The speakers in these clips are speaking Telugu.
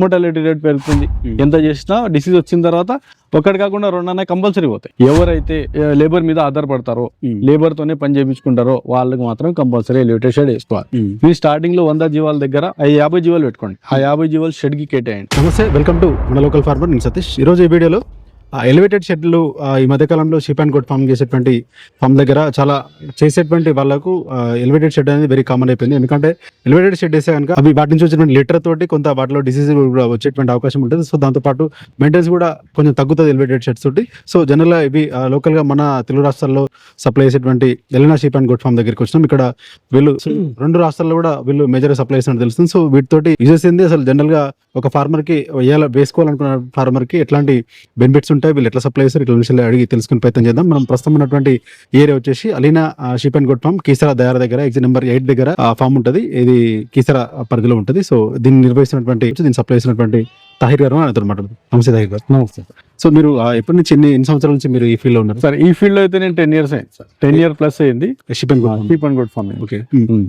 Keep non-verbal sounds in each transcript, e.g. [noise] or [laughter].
మోటాలిటీ రేట్ పెరుగుతుంది. ఎంత చేసినా డిసీజ్ వచ్చిన తర్వాత ఒకటి కాకుండా రెండన్నా కంపల్సరీ పోతాయి. ఎవరైతే లేబర్ మీద ఆధారపడతారో లేబర్ తోనే పని చేయించుకుంటారో వాళ్ళకి మాత్రం కంపల్సరీ ఎలివేటెడ్ షెడ్ వేసుకోవాలి మీ స్టార్టింగ్లో వంద జీవాల దగ్గర ఆ యాభై జీవాలు పెట్టుకోండి. ఆ యాభై జీవాలు షెడ్కి కేటాయండి. నమస్తే వెల్కమ్ టు మన లోకల్ ఫార్మర్ నేను సతీష్. ఈరోజు ఈ వీడియోలో ఎలివేటెడ్ షెడ్లు ఈ మధ్యకాలంలో షిప్ అండ్ కోట్ ఫామ్ చేసేటువంటి ఫామ్ దగ్గర చాలా చేసేటువంటి వాళ్ళకు ఎలివేటెడ్ షెడ్ అనేది వెరీ కామన్ అయిపోయింది. ఎందుకంటే ఎలివేటెడ్ షెడ్ వేస్తే కనుక అవి వాటి నుంచి వచ్చినటువంటి లిటర్ తోటి కొంత వాటిలో డిసీజ్ కూడా వచ్చేటువంటి అవకాశం ఉంటుంది. సో దాంతోపాటు మెయింటెన్స్ కూడా కొంచెం తగ్గుతుంది ఎలివేటెడ్ షెడ్స్ తోటి. సో జనరల్గా ఇవి ఆ, local గా మన తెలుగు రాష్ట్రాల్లో సప్లై చేసేటువంటి Elina sheep and goat farm దగ్గరికి వచ్చినాం. ఇక్కడ వీళ్ళు రెండు రాష్ట్రాల్లో కూడా వీళ్ళు మేజర్ సప్లై చేసినట్టు తెలుస్తుంది. సో వీటితోటి యూజెస్ ఏంది అసలు జనరల్గా ఒక ఫార్మర్కి వేయాల వేసుకోవాలనుకున్న ఫార్మర్కి ఎట్లాంటి బెనిఫిట్స్ ఉంటాయి? వీళ్ళు ఎట్లా సప్లై చేస్తారు ఇట్లా విషయాలు అడిగి తెలుసుకుని ప్రయత్నం చేద్దాం. మనం ప్రస్తుతం ఉన్నటువంటి ఏరియా వచ్చేసి Alina sheep and goat farm Keesara Dayara దగ్గర ఎగ్జిట్ నెంబర్ ఎయిట్ దగ్గర ఫామ్ ఉంటుంది. ఇది కీసరా పరిధిలో ఉంటుంది. సో దీన్ని నిర్వహిస్తున్నటువంటి దీన్ని సప్లై చేసినటువంటి తాహిర్ గారు అని అతను మాట్లాడుతుంది నమస్తే తాహిర్ గారు నమస్తే. సో మీరు ఎప్పటి నుంచి ఎన్ని ఎన్ని సంవత్సరాల నుంచి మీరు ఈ ఫీల్డ్లో ఉన్నారు? సార్ ఈ ఫీల్డ్లో అయితే నేను టెన్ ఇయర్స్ అయింది సార్. టెన్ ఇయర్ ప్లస్ అయింది sheep and cheap and good farm okay.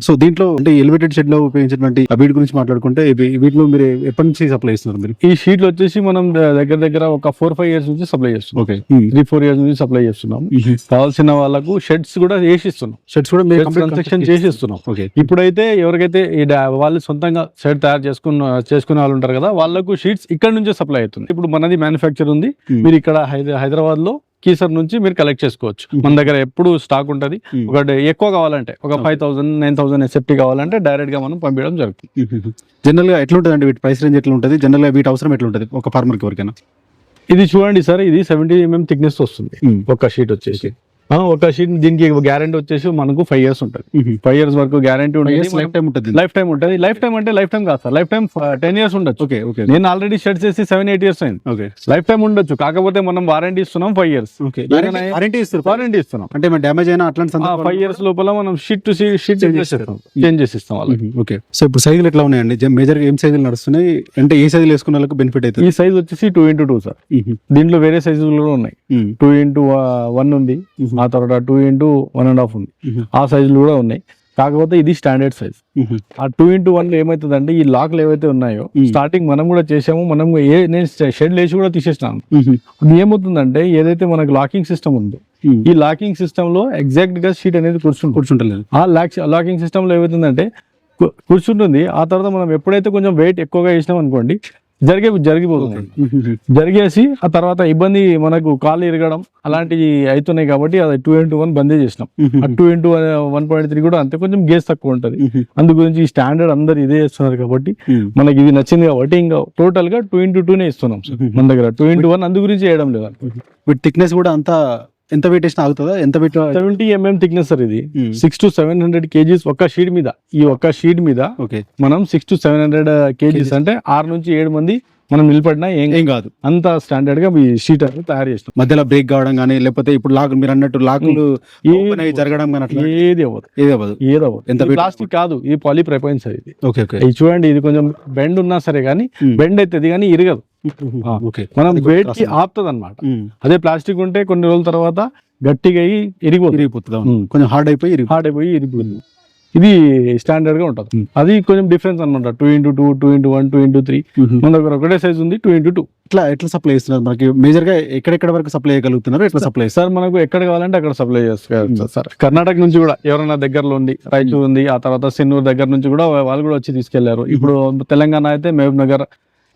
So దీంట్లో అంటే ఎలివేటెడ్ షెడ్లో ఉపయోగించినటువంటి వీటి గురించి మాట్లాడుకుంటే వీటిలో మీరు ఎప్పటి నుంచి సప్లై చేస్తున్నారు మీరు? ఈ షీట్లు వచ్చేసి మనం దగ్గర దగ్గర ఒక ఫోర్ ఫైవ్ ఇయర్స్ నుంచి సప్లై చేస్తున్నాం. ఓకే. త్రీ ఫోర్ ఇయర్స్ నుంచి సప్లై చేస్తున్నాం. కావాల్సిన వాళ్ళకు షెడ్స్ కూడా వేసి ఇస్తున్నాం షెడ్స్ కూడా మీరు కన్స్ట్రక్షన్ చేసి ఇస్తున్నాం ఓకే. ఇప్పుడైతే ఎవరికైతే వాళ్ళు సొంతంగా షెడ్ తయారు చేసుకున్న చేసుకునే వాళ్ళు ఉంటారు కదా వాళ్ళకు షీట్స్ ఇక్కడ నుంచే సప్లై అవుతుంది ఇప్పుడు మనది మ్యానుఫ్యాక్చర్ ఉంది. మీరు ఇక్కడ హైద- హైదరాబాద్లో కీసర్ నుంచి మీరు కలెక్ట్ చేసుకోవచ్చు. Hmm. మన దగ్గర ఎప్పుడు స్టాక్ ఉంటది. Hmm. ఒకటి ఎక్కువ కావాలంటే ఒక five thousand nine thousand SFT కావాలంటే డైరెక్ట్గా మనం పంపించడం జరుగుతుంది. జనరల్గా ఎట్లా ఉంటుంది అండి వీటి ప్రైస్ రేంజ్ ఎట్లా ఉంటుంది జనరల్గా వీటి అవసరం ఎట్లా ఉంటుంది ఒక ఫార్మర్కి ఎవరికైనా? ఇది చూడండి సార్ ఇది సెవెంటీ ఎంఎం థిక్నెస్ వస్తుంది. ఒక షీట్ వచ్చేసి. ఒక షీట్ దీనికి గ్యారంటీ వచ్చేసి మనకు ఫైవ్ ఇయర్స్ ఉంటుంది. ఫైవ్ ఇయర్స్ వరకు గ్యారంటీ లైఫ్ ఉంటుంది టైం ఉంటుంది. లైఫ్ టైం ఉంటుంది. లైఫ్ టైం అంటే లైఫ్ టైం కాదు sir. Life time ten years ఉండొచ్చు. Okay okay. నేను ఆల్రెడీ షెడ్ చేసి సెవెన్ ఎయిట్ ఇయర్స్ అయింది. ఓకే. లైఫ్ టైం ఉండొచ్చు. కాకపోతే మనం వారంటీ ఇస్తున్నాం ఫైవ్ ఇయర్స్ ఓకే. వారంటీ ఇస్తారు. వారంటీ ఇస్తున్నాం. అంటే డ్యామేజ్ అయినా అట్లాంటి ఫైవ్ ఇయర్స్ లోపల మనం షీట్ టు షీట్ చేంజ్ చేస్తారు. చేస్తాం. చేంజ్ చేసి ఇస్తాం వాళ్ళకి. ఓకే. సో ఇప్పుడు సైజులు ఎట్లా ఉన్నాయండి? మేజర్ ఏం సైజులు నడుస్తున్నాయి? అంటే ఏ సైజులు వేసుకున్న వాళ్ళకి బెనిఫిట్ అవుతుంది? ఈ సైజ్ వచ్చేసి టూ ఇంటూ టూ సార్. దీంట్లో వేరే సైజులు కూడా ఉన్నాయి. టూ ఇంటూ వన్ ఉంది. ఆ తర్వాత two into one and half ఉంది. ఆ సైజులు కూడా ఉన్నాయి. కాకపోతే ఇది స్టాండర్డ్ సైజ్. ఆ టూ ఇంటూ వన్లో ఏమవుతుందంటే ఈ లాక్లు ఏవైతే ఉన్నాయో. స్టార్టింగ్ మనం కూడా చేసాము మనం ఏ నేను షెడ్ లేచి కూడా తీసేసినాను. ఏమవుతుందంటే ఏదైతే మనకు లాకింగ్ సిస్టమ్ ఉందో ఈ లాకింగ్ సిస్టమ్లో ఎగ్జాక్ట్గా షీట్ అనేది కూర్చుంటుంది. కూర్చుంటలేదు. ఆ లాక్ లాకింగ్ సిస్టమ్లో ఏమవుతుందంటే కూర్చుంటుంది. ఆ తర్వాత మనం ఎప్పుడైతే కొంచెం వెయిట్ ఎక్కువగా వేసినాం అనుకోండి జరిగే జరిగిపోతుంది. జరిగేసి ఆ తర్వాత ఇబ్బంది మనకు కాళ్ళు ఇరగడం అలాంటివి అవుతున్నాయి కాబట్టి అది టూ ఇంటూ వన్ బందే చేసినాం. ఆ two into one point three కూడా అంతే కొంచెం గేస్ తక్కువ ఉంటది. అందు గురించి ఈ స్టాండర్డ్ అందరు ఇదే చేస్తున్నారు కాబట్టి మనకి ఇది నచ్చింది కాబట్టి ఇంకా టోటల్గా టూ ఇంటూ టూనే ఇస్తున్నాం సార్. మన దగ్గర టూ ఇంటూ వన్ అందు గురించి చేయడం లేదు వీటి థిక్నెస్ కూడా అంతా ఎంత వెయిట్ వేసినా ఆగుతుందా? ఎంత weight seventy MM thickness sir ఇది. Six to seven hundred kgs ఒక్క షీట్ మీద. ఈ ఒక్క షీట్ మీద ఓకే మనం six to seven hundred kgs అంటే ఆరు నుంచి ఏడు మంది మనం నిలబడినా ఏం ఏం కాదు. అంత స్టాండర్డ్గా ఈ షీట్ అనేది తయారు చేస్తాం మధ్యలో బ్రేక్ కావడం కానీ లేకపోతే ఇప్పుడు లాక్ మీరు అన్నట్టు లాకులు జరగడం కానీ అట్లా? ఏది అవ్వదు. ఏది అవ్వదు. ఏది అవ్వదు. ఎంత ప్లాస్టిక్ కాదు ఇది పాలీ ప్రపంచ ఇది. Okay okay. ఇది చూడండి ఇది కొంచెం బెండ్ ఉన్నా సరే కానీ. బెండ్ అవుతుంది కానీ ఇరగదు. మనం వెయిట్కి. ఆపుతుంది అనమాట అదే ప్లాస్టిక్ ఉంటే కొన్ని రోజుల తర్వాత గట్టిగా అయ్యి ఇరిగిపోతుంది. కొంచెం హార్డ్ అయిపోయి హార్డ్ అయిపోయి ఇరిగిపోతుంది. ఇది స్టాండర్డ్గా ఉంటుంది. అది కొంచెం డిఫరెన్స్ అనమాట two into two two into one two into three మన దగ్గర ఒకటే సైజ్ ఉంది టూ ఇంటూ టూ ఎట్లా ఎట్లా సప్లై చేస్తున్నారు? మనకి మేజర్గా ఎక్కడెక్కడ వరకు సప్లై చేయగలుగుతున్నారు? ఎట్లా సప్లై సార్ మనకు ఎక్కడ కావాలంటే అక్కడ సప్లై చేస్తారు సార్ కర్ణాటక నుంచి కూడా ఎవరైనా దగ్గరలో ఉంది రాయచూర్ ఉంది ఆ తర్వాత సెన్నూరు దగ్గర నుంచి కూడా వాళ్ళు కూడా వచ్చి తీసుకెళ్ళారు. ఇప్పుడు తెలంగాణ అయితే మహబూబ్ నగర్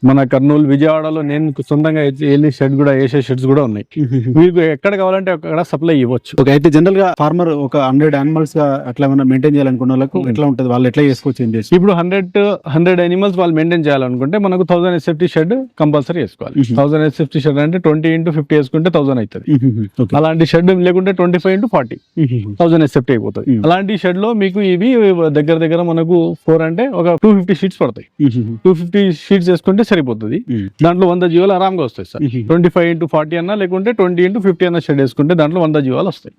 మన కర్నూలు విజయవాడలో నేను సొంతంగా వెళ్ళి షెడ్ కూడా వేసే షెడ్స్ కూడా ఉన్నాయి. [laughs] మీకు ఎక్కడ కావాలంటే అక్కడ సప్లై ఇవ్వచ్చు. ఓకే అయితే జనరల్గా ఫార్మర్ ఒక హండ్రెడ్ యానిమల్స్గా అట్లా ఏమైనా మెయింటైన్ చేయాలనుకున్న వాళ్ళకు ఎట్లా ఉంటుంది? వాళ్ళు ఎట్లా చేసుకోవచ్చు ఏం చేసి ఇప్పుడు హండ్రెడ్ హండ్రెడ్ అనిమల్స్ వాళ్ళు మెయింటైన్ చేయాలనుకుంటే మనకు థౌసండ్ ఎస్ఎఫ్టీ షెడ్ కంపల్సరీ వేసుకోవాలి. థౌసండ్ ఎస్ఎఫ్టీ షెడ్ అంటే ట్వంటీ ఇంటూ ఫిఫ్టీ వేసుకుంటే థౌసండ్ అవుతుంది. ఓకే అలాంటి షెడ్ లేకుంటే twenty five into forty thousand SFT అయిపోతుంది. అలాంటి షెడ్లో మీకు ఇవి దగ్గర దగ్గర మనకు ఫోర్ అంటే ఒక టూ ఫిఫ్టీ షీట్స్ పడతాయి. టూ ఫిఫ్టీ షీట్స్ వేసుకుంటే సరిపోతుంది. దాంట్లో వంద జీవాలు ఆరాంగా వస్తాయి sir. Twenty five into forty అన్నా లేకుంటే ట్వంటీ ఇంటూ ఫిఫ్టీ అన్న షెడ్ వేసుకుంటే దాంట్లో వంద జీవాలు వస్తాయి.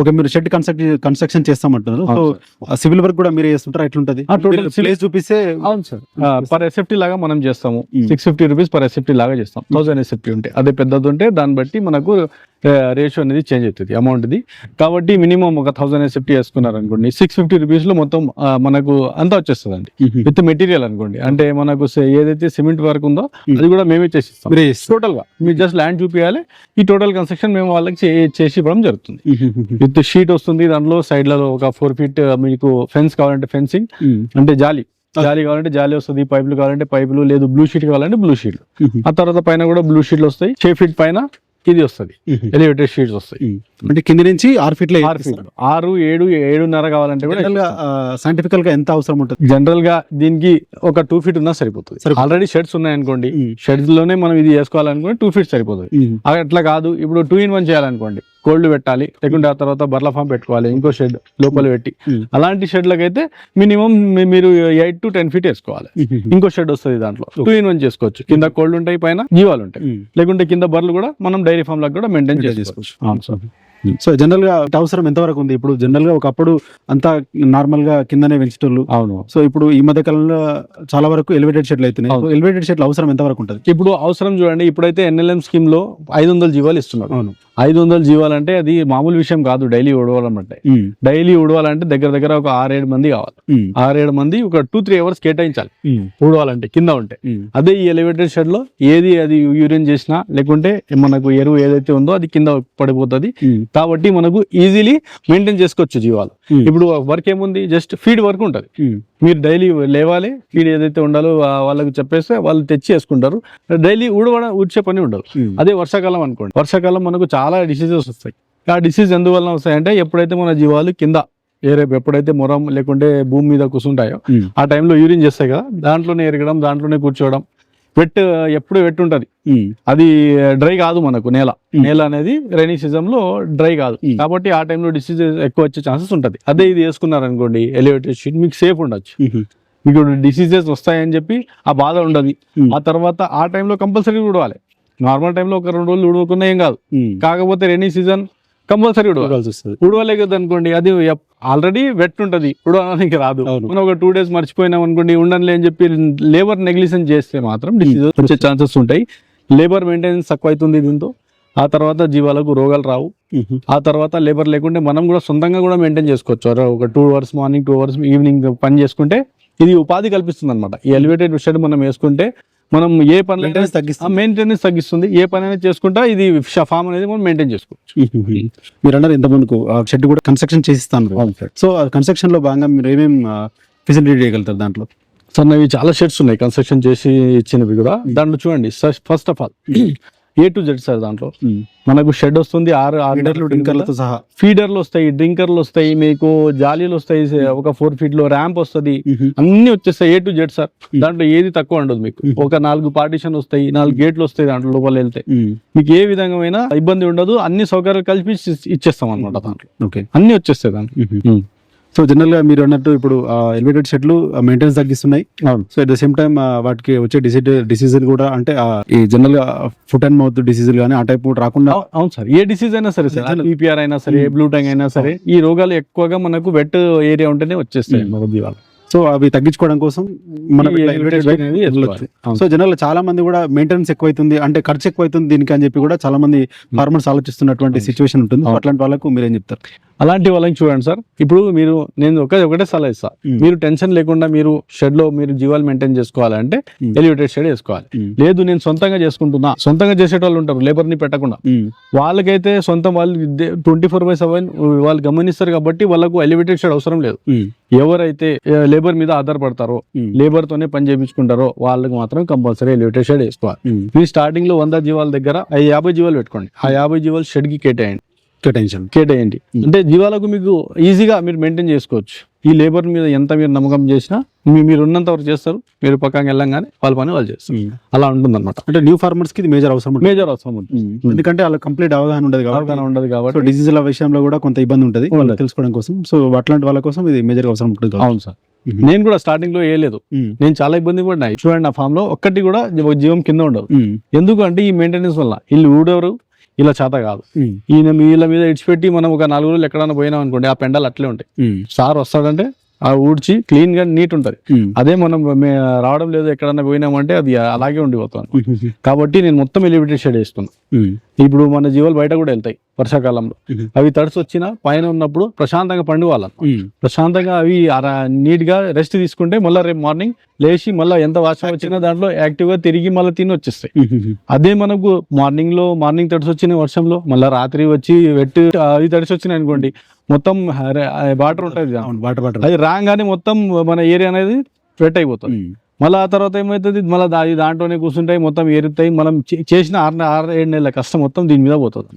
ఓకే మీరు షెడ్ కన్స్ట్రక్ట్ కన్స్ట్రక్షన్ చేస్తామంటున్నారు. సో సివిల్ వర్క్ కూడా మీరు చేస్తుంటారా? ఎట్లుంటది? ప్లేస్ చూపిస్తే అవును సార్. పర్ ఎస్ఎఫ్టీ లాగా మనం చేస్తాము. Six fifty rupees per SFT లాగా చేస్తాం. థౌసండ్ ఎస్ఎఫ్టీ ఉంటే. అదే పెద్దది ఉంటే దాన్ని బట్టి మనకు రేషియో అనేది చేంజ్ అవుతుంది అమౌంట్ ఇది కాబట్టి మినిమం ఒక థౌసండ్ ఎస్ఎఫ్టీ వేసుకున్నారు అనుకోండి సిక్స్ ఫిఫ్టీ రూపీస్లో మొత్తం మనకు అంతా వచ్చేస్తుంది అండి విత్ మెటీరియల్ అనుకోండి. అంటే మనకు ఏదైతే సిమెంట్ వర్క్ ఉందో అది కూడా మేమే చేసిస్తాం. మీరే చేస్తారు. టోటల్గా. మీరు జస్ట్ ల్యాండ్ చూపించాలి ఈ టోటల్ కన్స్ట్రక్షన్ మేము వాళ్ళకి చేసి ఇవ్వడం జరుగుతుంది. విత్ షీట్ వస్తుంది దాంట్లో సైడ్లలో ఒక ఫోర్ ఫీట్ మీకు ఫెన్స్ కావాలంటే ఫెన్సింగ్ అంటే జాలి. జాలి కావాలంటే జాలి వస్తుంది పైపులు కావాలంటే పైపులు లేదు బ్లూ షీట్ కావాలంటే బ్లూ షీట్ ఆ తర్వాత పైన కూడా బ్లూ షీట్లు వస్తాయి. షే ఫీట్ పైన ఇది వస్తుంది. ఎలివేటెడ్ షీట్స్ వస్తాయి. అంటే కింది నుంచి ఆరు ఫీట్ల ఆరు ఫీట్ ఆరు ఏడు ఏడున్నర కావాలంటే కూడా సైంటిఫికల్గా ఎంత అవసరం ఉంటుంది? జనరల్గా దీనికి ఒక టూ ఫీట్ ఉన్నా సరిపోతుంది. ఆల్రెడీ షెడ్స్ ఉన్నాయి అనుకోండి షెడ్స్లోనే మనం ఇది చేసుకోవాలనుకోండి టూ ఫీట్ సరిపోతుంది. అట్లా కాదు. ఇప్పుడు టూ ఇన్ వన్ చేయాలనుకోండి. కోల్డ్ పెట్టాలి లేకుంటే ఆ తర్వాత బర్ల ఫామ్ పెట్టుకోవాలి ఇంకో షెడ్ లోపల పెట్టి. అలాంటి షెడ్లకు అయితే మినిమం మీరు ఎయిట్ టు టెన్ ఫీట్ వేసుకోవాలి. ఇంకో షెడ్ వస్తుంది దాంట్లో. టూ ఇన్ వన్ చేసుకోవచ్చు. కింద కోల్డ్ ఉంటాయి పైన జీవాలు ఉంటాయి. లేకుంటే కింద బర్లు కూడా మనం డైరీ ఫామ్లకు కూడా మెయింటైన్ చేసుకోవచ్చు. సో జనరల్గా అవసరం ఎంత వరకు ఉంది? ఇప్పుడు జనరల్గా ఒకప్పుడు అంతా నార్మల్గా కిందనే పెంచేటోళ్ళు. అవును. సో ఇప్పుడు ఈ మధ్య కాలంలో చాలా వరకు ఎలివేటెడ్ షెడ్లు అవుతున్నాయి. ఎలివేటెడ్ షెడ్లు అవసరం ఎంత వరకు ఉంటుంది? ఇప్పుడు అవసరం చూడండి ఇప్పుడైతే ఎన్ఎల్ఎం స్కీమ్లో ఐదు వందల జీవాలు ఇస్తున్నారు. అవును. ఐదు వందల జీవాలు అంటే అది మామూలు విషయం కాదు డైలీ ఉడవాలంటే డైలీ ఉడవాలంటే దగ్గర దగ్గర ఒక ఆరేడు మంది కావాలి. ఆరేడు మంది ఒక టూ త్రీ అవర్స్ కేటాయించాలి. ఊడవాలంటే కింద ఉంటే. అదే ఈ ఎలివేటెడ్ షెడ్లో ఏది అది యూరిన్ చేసినా లేకుంటే మనకు ఎరువు ఏదైతే ఉందో అది కింద పడిపోతుంది. కాబట్టి మనకు ఈజీలీ మెయింటైన్ చేసుకోవచ్చు జీవాలు. ఇప్పుడు వర్క్ ఏముంది? జస్ట్ ఫీడ్ వర్క్ ఉంటుంది. మీరు డైలీ లేవాలి ఫీడ్ ఏదైతే ఉండాలో వాళ్ళకి చెప్పేస్తే వాళ్ళు తెచ్చి వేసుకుంటారు. డైలీ ఊడవడం ఊడ్చే పని ఉండదు. అదే వర్షాకాలం అనుకోండి. వర్షాకాలం మనకు చాలా డిసీజెస్ వస్తాయి. ఆ డిసీజ్ ఎందువల్ల వస్తాయంటే ఎప్పుడైతే మన జీవాలు కింద ఏ రేపు ఎప్పుడైతే మొరం లేకుంటే భూమి మీద కూర్చుంటాయో ఆ టైంలో యూరిన్ చేస్తాయి కదా. దాంట్లోనే ఎరగడం దాంట్లోనే కూర్చోవడం వెట్ ఎప్పుడు వెట్ ఉంటుంది. అది డ్రై కాదు మనకు నేల. నేల అనేది రైనీ సీజన్లో డ్రై కాదు. కాబట్టి ఆ టైంలో డిసీజ్ ఎక్కువ వచ్చే ఛాన్సెస్ ఉంటది. అదే ఇది వేసుకున్నారు అనుకోండి ఎలివేటెడ్ షీట్ మీకు సేఫ్ ఉండొచ్చు. మీకు డిసీజెస్ వస్తాయని చెప్పి ఆ బాధ ఉండదు. ఆ తర్వాత ఆ టైంలో కంపల్సరీ ఉడవాలి నార్మల్ టైంలో ఒక రెండు రోజులు ఉడవకున్నా ఏం కాదు. కాకపోతే రైనీ సీజన్ కంపల్సరీ ఉడవాలి. వస్తుంది. ఉడవలే కదా అనుకోండి అది ఆల్రెడీ వెట్ ఉంటది ఉడవడానికి రాదు. మనం ఒక టూ డేస్ మర్చిపోయినాం అనుకోండి ఉండనులే అని చెప్పి లేబర్ నెగ్లిజెన్స్ చేస్తే మాత్రం డిసీజ్ వచ్చే ఛాన్సెస్ ఉంటాయి. లేబర్ మెయింటెనెన్స్ తక్కువ అవుతుంది దీంతో. ఆ తర్వాత జీవాలకు రోగాలు రావు. ఆ తర్వాత లేబర్ లేకుంటే మనం కూడా సొంతంగా కూడా మెయింటైన్ చేసుకోవచ్చు. ఒక two hours morning two hours evening పని చేసుకుంటే ఇది ఉపాధి కల్పిస్తుంది అనమాట ఈ ఎలివేటెడ్ షెడ్ మనం వేసుకుంటే మనం ఏ పని మెయింటెనెన్స్ తగ్గిస్తుంది. మెయింటెనెన్స్ తగ్గిస్తుంది. ఏ పని అయినా చేసుకుంటా ఇది ఫామ్ అనేది మనం మెయింటైన్ చేసుకోవచ్చు. [laughs] మీరు అన్నారు ఇంత ముందుకు షెడ్ కూడా కన్స్ట్రక్షన్ చేసిస్తాను. సో ఆ కన్స్ట్రక్షన్లో భాగంగా మీరు ఏమేమి ఫెసిలిటీ చేయగలుగుతారు దాంట్లో? సార్ ఇవి చాలా షెడ్స్ ఉన్నాయి. కన్స్ట్రక్షన్ చేసి ఇచ్చినవి కూడా. దాంట్లో చూడండి. First of all A to Z sir దాంట్లో. మనకు షెడ్ వస్తుంది ఆరు ఆరు లీడర్లు డింకర్లతో సహా. ఫీడర్లు వస్తాయి డ్రింకర్లు వస్తాయి మీకు జాలీలు వస్తాయి ఒక ఫోర్ ఫీట్లో ర్యాంప్ వస్తుంది. అన్ని వచ్చేస్తాయి ఏ టు జెడ్ సార్. దాంట్లో ఏది తక్కువ ఉండదు మీకు. ఒక నాలుగు పార్టీషన్ వస్తాయి నాలుగు గేట్లు వస్తాయి దాంట్లో లోపల వెళ్తే. మీకు ఏ విధంగా ఇబ్బంది ఉండదు అన్ని సౌకర్యాలు కలిపి ఇచ్చి- ఇచ్చేస్తాం అనమాట దాంట్లో. ఓకే. అన్ని వచ్చేస్తాయి దాంట్లో. సో జనరల్గా మీరు అన్నట్టు ఇప్పుడు ఎలివేటెడ్ షెడ్లు మెయింటెనెన్స్ తగ్గిస్తున్నాయి. అవును. So at the same time వాటికి వచ్చే డిసీజ్ డిసీజ్ కూడా అంటే ఈ జనరల్గా ఫుట్ అండ్ మౌత్ డిసీజ్ కానీ ఆ టైప్ రాకుండా అవు- అవును సార్. ఏ డిసీజ్ అయినా సరే సార్. పీపీఆర్ అయినా సరే బ్లూ టంగ్ అయినా సరే ఈ రోగాలు ఎక్కువగా మనకు వెట్ ఏరియా ఉంటేనే వచ్చేస్తాయి మన జీవాలు. సో అవి తగ్గించుకోవడం కోసం మనం. సో జనరల్ చాలా మంది కూడా మెయింటెనెన్స్ ఎక్కువైతుంది అంటే ఖర్చు ఎక్కువైతుంది దీనికి అని చెప్పి కూడా చాలా మంది ఫార్మర్స్ ఆలోచిస్తున్నటువంటి సిచ్యువేషన్ ఉంటుంది. అట్లాంటి వాళ్ళకు మీరేం చెప్తారు? అలాంటి వాళ్ళని చూడండి సార్. ఇప్పుడు మీరు నేను ఒక ఒకటే సలహా ఇస్తా. మీరు టెన్షన్ లేకుండా మీరు షెడ్లో మీరు జీవాలు మెయింటైన్ చేసుకోవాలంటే. ఎలివేటెడ్ షెడ్ వేసుకోవాలి. లేదు నేను సొంతంగా చేసుకుంటున్నా. సొంతంగా చేసేటోళ్ళు ఉంటారు లేబర్ని పెట్టకుండా వాళ్ళకైతే సొంతం వాళ్ళు ట్వంటీ ఫోర్ బై సెవెన్ వాళ్ళు గమనిస్తారు కాబట్టి వాళ్ళకు ఎలివేటెడ్ షెడ్ అవసరం లేదు. ఎవరైతే లేబర్ మీద ఆధారపడతారో లేబర్ తోనే పని చేయించుకుంటారో వాళ్ళకి మాత్రం కంపల్సరీ ఎలివేటెడ్ షెడ్ వేసుకోవాలి. మీరు స్టార్టింగ్లో వంద జీవాల దగ్గర యాభై జీవాలు పెట్టుకోండి. ఆ యాభై జీవాలు షెడ్కి కేటాయండి. టెన్షన్ కేటాయండి అంటే జీవాలకు మీకు ఈజీగా మీరు మెయింటైన్ చేసుకోవచ్చు. ఈ లేబర్ మీద ఎంత మీరు నమ్మకం చేసినా మీరు ఉన్నంత వరకు చేస్తారు. మీరు పక్కన వెళ్ళంగానే వాళ్ళ పని వాళ్ళు చేస్తారు. అలా ఉంటుంది అనమాట అంటే న్యూ ఫార్మర్స్కి మేజర్ అవసరం. మేజర్ అవసరం ఉంటుంది. ఎందుకంటే వాళ్ళ కంప్లీట్ అవగాహన ఉండదు అవగాహన ఉండదు కాబట్టి డిసీజుల విషయంలో కూడా కొంత ఇబ్బంది ఉంటుంది. తెలుసుకోవడం కోసం. సో అట్లాంటి వాళ్ళ కోసం ఇది మేజర్ అవసరం ఉంటుంది. అవును సార్. నేను కూడా స్టార్టింగ్లో వేయలేదు. నేను చాలా ఇబ్బంది పడినాయి చూడండి ఆ ఫామ్లో ఒక్కటి కూడా జీవం కింద ఉండదు. ఉమ్. ఎందుకు అంటే ఈ మెయింటెనెన్స్ వల్ల వీళ్ళు ఊడెవరు? ఇలా చేత కాదు. ఈయన వీళ్ళ మీద ఇడిచిపెట్టి మనం ఒక నాలుగు రోజులు ఎక్కడైనా పోయినాం అనుకోండి ఆ పెండాలు అట్లే ఉంటాయి. సార్ వస్తాడంటే ఆ ఊడ్చి క్లీన్గా నీట్ ఉంటది. అదే మనం రావడం లేదు ఎక్కడన్నా పోయినామంటే అది అలాగే ఉండిపోతాను కాబట్టి నేను మొత్తం ఎలివేటెడ్ షెడ్ వేస్తున్నాను ఇప్పుడు మన జీవాలు బయట కూడా వెళ్తాయి వర్షాకాలంలో. అవి తడిసి వచ్చినా పైన ఉన్నప్పుడు ప్రశాంతంగా పండుకోవాలి ప్రశాంతంగా అవి నీట్గా రెస్ట్ తీసుకుంటే మళ్ళీ రేపు మార్నింగ్ లేచి మళ్ళీ ఎంత వర్షం వచ్చినా దాంట్లో యాక్టివ్గా తిరిగి మళ్ళీ తిని వచ్చేస్తాయి. అదే మనకు మార్నింగ్లో మార్నింగ్ తడిసి వచ్చిన వర్షంలో మళ్ళీ రాత్రి వచ్చి వెట్ అవి తడిసి వచ్చినాయి అనుకోండి మొత్తం వాటర్ ఉంటుంది వాటర్ వాటర్. అది రాగానే మొత్తం మన ఏరియా అనేది వెట్ అయిపోతుంది. మళ్ళీ ఆ తర్వాత ఏమవుతుంది మళ్ళీ అది దాంట్లోనే కూర్చుంటాయి మొత్తం ఏరుతాయి. మనం చేసిన ఆరు ఆరు ఏడు నెలల కష్టం మొత్తం దీని మీద పోతుంది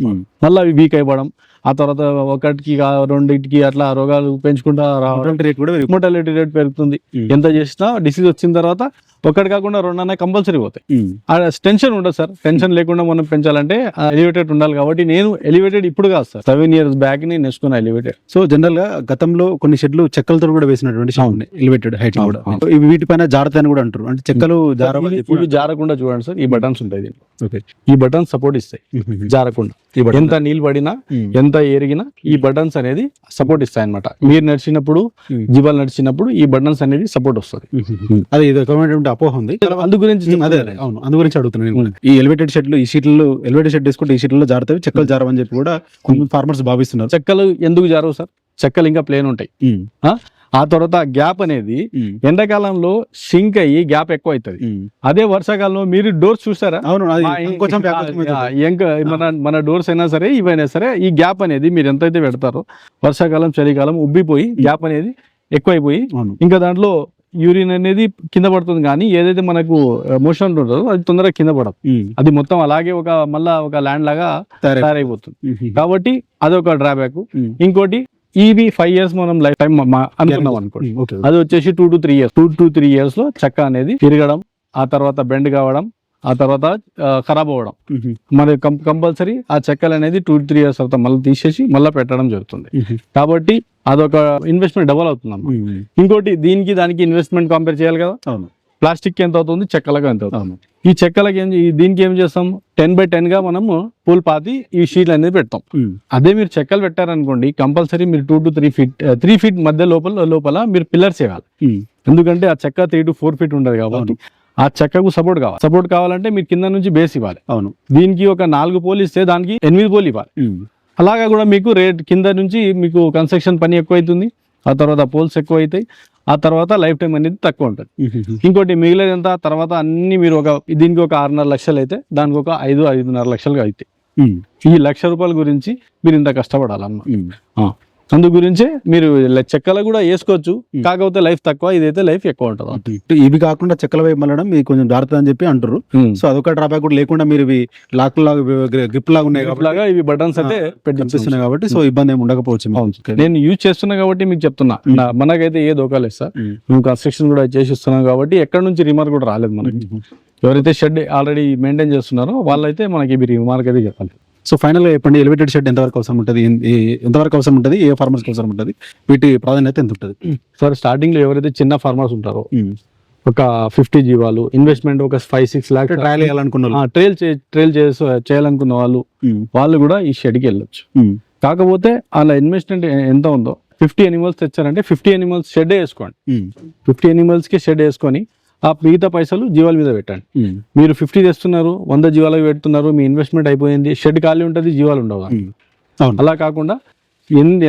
మళ్ళీ అవి వీక్ అయిపోవడం. ఆ తర్వాత ఒకటికి రెండింటికి అట్లా రోగాలు పెంచుకుంటా రావడం. రేట్ కూడా మోటాలిటీ రేట్ పెరుగుతుంది. ఎంత చేసినా డిసీజ్ వచ్చిన తర్వాత ఒకటి కాకుండా రెండు అన్న కంపల్సరీ పోతాయి. టెన్షన్ ఉండదు సార్. టెన్షన్ లేకుండా మనం పెంచాలంటే ఎలివేటెడ్ ఉండాలి కాబట్టి నేను ఎలివేటెడ్ ఇప్పుడు కాదు సార్. సెవెన్ ఇయర్స్ బ్యాక్ నేను నేర్చుకున్నా ఎలివేటెడ్. సో జనరల్గా గతంలో కొన్ని షెడ్లు చెక్కలతో కూడా వేసినటువంటి ఎలివేటెడ్ హైట్ కూడా. వీటిపైన జాగ్రత్త అని కూడా అంటారు. అంటే చెక్కలు ఇవి జారకుండా చూడండి సార్. ఈ బటన్స్ ఉంటాయి. ఓకే. ఈ బటన్స్ సపోర్ట్ ఇస్తాయి. జారకుండా. ఎంత నీళ్ళు పడినా. ఎంత ఎరిగినా ఈ బటన్స్ అనేది సపోర్ట్ ఇస్తాయి అనమాట మీరు నడిచినప్పుడు. జీవాలు నడిచినప్పుడు ఈ బటన్స్ అనేది సపోర్ట్ వస్తుంది. అదే ఇది ఒక రకమైనటువంటి అపోహ ఉంది. అందు గురించి అదే అవును అందు గురించి అడుగుతున్నాను. ఈ ఎలివేటెడ్ షెడ్లు ఈ షీట్లలో ఎలివేటెడ్ షెడ్ వేసుకుంటే ఈ షీట్లలో జారుతాయి చెక్కలు జారవని చెప్పి కూడా కొంత ఫార్మర్స్ భావిస్తున్నారు. చెక్కలు ఎందుకు జారవు సార్? చెక్కలు ఇంకా ప్లేన్ ఉంటాయి. ఆ? ఆ తర్వాత గ్యాప్ అనేది ఎండాకాలంలో సింక్ అయ్యి గ్యాప్ ఎక్కువ అవుతుంది. అదే వర్షాకాలంలో మీరు డోర్స్ చూసారా అవును మన మన డోర్స్ అయినా సరే ఇవైనా సరే ఈ గ్యాప్ అనేది మీరు ఎంతైతే పెడతారో వర్షాకాలం చలికాలం ఉబ్బిపోయి గ్యాప్ అనేది ఎక్కువైపోయి ఇంకా దాంట్లో యూరిన్ అనేది కింద పడుతుంది కానీ ఏదైతే మనకు మోషన్ ఉంటుందో అది తొందరగా కింద పడదు. అది మొత్తం అలాగే ఒక మళ్ళా ఒక ల్యాండ్ లాగా తయారై- తయారైపోతుంది. కాబట్టి అదొక డ్రాబ్యాక్. ఇంకోటి ఈవి ఫైవ్ ఇయర్స్ మనం లైఫ్ టైం అనుకున్నాం అనుకోండి. అది వచ్చేసి two to three years. Two to three ఇయర్స్లో చెక్క అనేది తిరగడం ఆ తర్వాత బెండ్ కావడం ఆ తర్వాత ఖరాబ్ అవ్వడం. మరి కంపల్సరీ ఆ చెక్కలు అనేది టూ త్రీ ఇయర్స్ తర్వాత మళ్ళీ తీసేసి మళ్ళీ పెట్టడం జరుగుతుంది. కాబట్టి అదొక ఇన్వెస్ట్మెంట్ డబల్ అవుతుంది ఉమ్, ఇంకోటి దీనికి దానికి ఇన్వెస్ట్మెంట్ కంపేర్ చేయాలి కదా? అవును. ప్లాస్టిక్ ఎంత అవుతుంది? చెక్కలకు ఎంత అవుతుంది? ఈ చెక్కలకి ఏం ఈ- దీనికి ఏం చేస్తాం? టెన్ బై టెన్గా మనము పూల్ పాతి ఈ షీట్లు అనేది పెడతాం. అదే మీరు చెక్కలు పెట్టారనుకోండి కంపల్సరీ మీరు two to three feet three feet మధ్య లోపల లోపల మీరు పిల్లర్స్ వేయాలి ఎందుకంటే ఆ చెక్క త్రీ టు ఫోర్ ఫీట్ ఉండదు కాబట్టి. ఆ చెక్కకు సపోర్ట్ కావాలి. సపోర్ట్ కావాలంటే మీరు కింద నుంచి బేస్ ఇవ్వాలి. అవును. దీనికి ఒక నాలుగు పోల్ ఇస్తే దానికి ఎనిమిది పోల్ ఇవ్వాలి. అలాగా కూడా మీకు రేట్ కింద నుంచి మీకు కన్స్ట్రక్షన్ పని ఎక్కువ అవుతుంది ఆ తర్వాత పోల్స్ ఎక్కువ అవుతాయి ఆ తర్వాత లైఫ్ టైం అనేది తక్కువ ఉంటుంది. ఇంకోటి మిగిలేదంతా తర్వాత అన్ని మీరు ఒక దీనికి ఒక ఆరున్నర లక్షలు అయితే దానికి ఒక ఐదు ఐదున్నర లక్షలు అవుతాయి ఈ లక్ష రూపాయల గురించి మీరు ఇంత కష్టపడాలన్న ఉమ్. అందు గురించే మీరు చెక్కలు కూడా వేసుకోవచ్చు. కాకపోతే లైఫ్ తక్కువ ఇదైతే లైఫ్ ఎక్కువ ఉంటుంది. ఇవి కాకుండా చెక్కల వైపు మళ్ళడం మీకు కొంచెం జాగ్రత్త అని చెప్పి అంటారు సో అదొక డ్రాబ్యాక్ కూడా లేకుండా మీరు ఇవి లాక్ లాగా గ్రిప్ లాగా ఉన్నాయి కాబట్టి లాగా ఇవి బటన్స్ అయితే పెట్టి కనిపిస్తున్నాయి కాబట్టి సో ఇబ్బంది ఏమి ఉండకపోవచ్చు. నేను యూజ్ చేస్తున్నా కాబట్టి మీకు చెప్తున్నా. మనకైతే ఏ దోకా లేదు సార్. మేము కన్స్ట్రక్షన్ కూడా చేసి ఇస్తున్నాం కాబట్టి ఎక్కడ నుంచి రిమార్క్ కూడా రాలేదు మనకి. ఎవరైతే షెడ్ ఆల్రెడీ మెయింటైన్ చేస్తున్నారో వాళ్ళైతే మనకి ఇవి రిమార్క్ అయితే చెప్పాలి. సో ఫైనల్గా చెప్పండి ఎలివేటెడ్ షెడ్ ఎంతవరకు అవసరం ఉంటుంది? ఎంతవరకు అవసరం ఉంటుంది? ఏ ఫార్మర్స్ అవసరం ఉంటుంది? వీటి ప్రాధాన్యత ఎంత ఉంటుంది? సార్ స్టార్టింగ్లో ఎవరైతే చిన్న ఫార్మర్స్ ఉంటారో ఒక ఫిఫ్టీ జీవాలు ఇన్వెస్ట్మెంట్ ఒక ఫైవ్ సిక్స్ లాక్ ట్రయల్ వేయాలనుకున్న వాళ్ళు. ట్రైల్ ట్రైల్ చేయాలనుకున్న వాళ్ళు వాళ్ళు కూడా ఈ షెడ్కి వెళ్ళొచ్చు. కాకపోతే అలా ఇన్వెస్ట్మెంట్ ఎంత ఉందో ఫిఫ్టీ ఎనిమల్స్ తెచ్చారంటే ఫిఫ్టీ ఎనిమల్స్ షెడ్ వేసుకోండి. ఫిఫ్టీ ఎనిమల్స్కి షెడ్ వేసుకొని ఆ మిగతా పైసలు జీవాల మీద పెట్టండి. మీరు ఫిఫ్టీ తెస్తున్నారు వంద జీవాలకు పెడుతున్నారు మీ ఇన్వెస్ట్మెంట్ అయిపోయింది షెడ్ ఖాళీ ఉంటుంది జీవాలు ఉండవు? అలా కాకుండా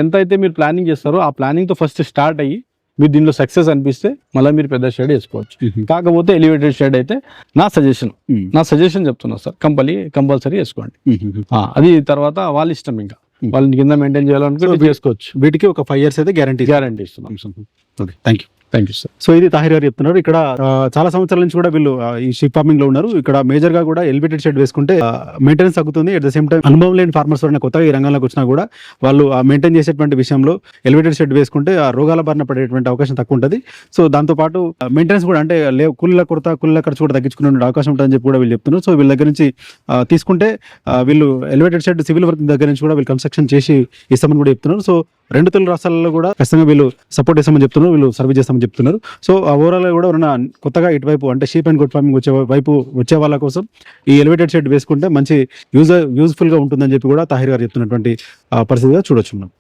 ఎంత అయితే మీరు ప్లానింగ్ చేస్తారో ఆ ప్లానింగ్తో ఫస్ట్ స్టార్ట్ అయ్యి మీరు దీనిలో సక్సెస్ అనిపిస్తే మళ్ళీ మీరు పెద్ద షెడ్ వేసుకోవచ్చు. కాకపోతే ఎలివేటెడ్ షెడ్ అయితే నా సజెషన్. నా సజెషన్ చెప్తున్నా సార్ కంపల్సరీ కంపల్సరీ వేసుకోండి. అది తర్వాత వాళ్ళ ఇష్టం ఇంకా. వాళ్ళని కింద మెయింటైన్ చేయాలనుకుంటే చేసుకోవచ్చు. వీటికి ఒక ఫైవ్ ఇయర్స్ అయితే గ్యారంటీ గ్యారంటీ ఇస్తున్నాం. Okay thank you thank you sir so ఇది తాహిర్ గారు చెప్తున్నారు. ఇక్కడ చాలా సంవత్సరాల నుంచి కూడా వీళ్ళు ఈ షిప్ ఫార్మింగ్లో ఉన్నారు. ఇక్కడ మేజర్గా కూడా ఎలివేటెడ్ షెడ్ వేసుకుంటే మెయింటెనెన్స్ తగ్గుతుంది. అట్ ద సేమ్ టైం అనుభవం లేని ఫార్మర్స్ ఎవరైనా కొత్తగా ఈ రంగంలోకి వచ్చినా కూడా వాళ్ళు మెయింటైన్ చేసేటువంటి విషయంలో ఎలివేటెడ్ షెడ్ వేసుకుంటే ఆ రోగాల బారిన పడేటువంటి అవకాశం తక్కువ ఉంటుంది. సో దాంతో పాటు మెయింటెనెన్స్ కూడా అంటే లే కూలీల కొరత కూలీల ఖర్చు కూడా తగ్గించుకునే అవకాశం ఉంటుందని చెప్పి కూడా వీళ్ళు చెప్తున్నారు. సో వీళ్ళ దగ్గర నుంచి తీసుకుంటే వీళ్ళు ఎలివేటెడ్ షెడ్ సివిల్ వర్క్ దగ్గర నుంచి కూడా వీళ్ళు కన్స్ట్రక్షన్ చేసి ఇస్తామని కూడా చెప్తున్నారు. సో రెండు తెలుగు రాష్ట్రాలలో కూడా ఖచ్చితంగా వీళ్ళు సపోర్ట్ చేస్తామని చెప్తున్నారు. వీళ్ళు సర్వీస్ చేస్తామని చెప్తున్నారు. సో ఓవరాల్ కూడా ఎవరైనా కొత్తగా ఇటువైపు అంటే షీప్ అండ్ గుడ్ ఫార్మింగ్ వచ్చే వైపు వచ్చే వాళ్ళ కోసం ఈ ఎలివేటెడ్ షెడ్ వేసుకుంటే మంచి యూజ్ యూజ్ఫుల్గా ఉంటుందని చెప్పి కూడా తాహిర్ గారు చెప్తున్నటువంటి పరిస్థితిగా చూడొచ్చు మనం.